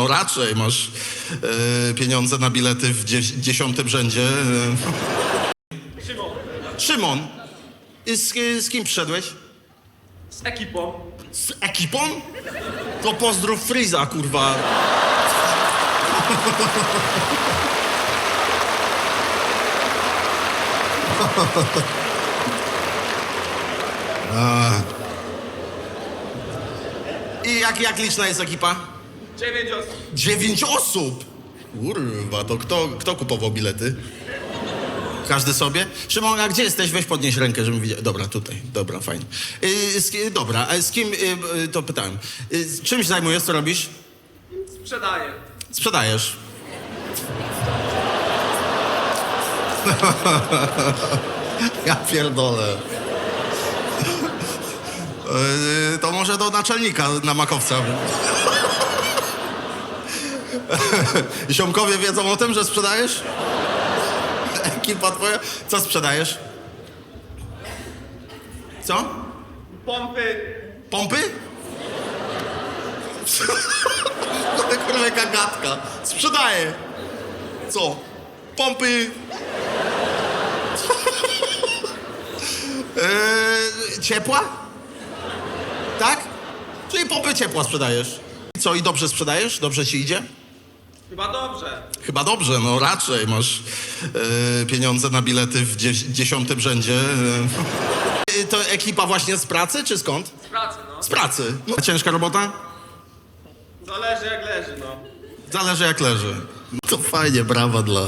no raczej masz e, pieniądze na bilety w dzie dziesiątym rzędzie. e. Szymon, Szymon, i z, z kim przyszedłeś? z ekipą. Z ekipą? To pozdrów Friza, kurwa. I jak, jak liczna jest ekipa? Dziewięć osób. Dziewięć osób! Kurwa, to kto, kto kupował bilety? Każdy sobie? Szymon, a gdzie jesteś? Weź podnieś rękę, żebym widział. Dobra, tutaj. Dobra, fajnie. Yy, z, ki- dobra, a z kim, yy, to pytałem. Yy, z czym się zajmujesz, co robisz? Sprzedaję. Sprzedajesz. ja pierdolę. Yy, to może do naczelnika na makowca. Ziomkowie wiedzą o tym, że sprzedajesz? Ekipa twoja? Co sprzedajesz? Co? Pompy. Pompy? Kurwa, jaka gadka. Sprzedaję. Co? Pompy. eee, ciepła? Tak? Czyli pompy ciepła sprzedajesz. Co, i dobrze sprzedajesz? Dobrze ci idzie? Chyba dobrze. Chyba dobrze, no raczej masz e, pieniądze na bilety w dzie dziesiątym rzędzie. E, to ekipa właśnie z pracy, czy skąd? Z pracy, no. Z pracy. No, ciężka robota? Zależy jak leży, no. Zależy jak leży. To fajnie, brawa dla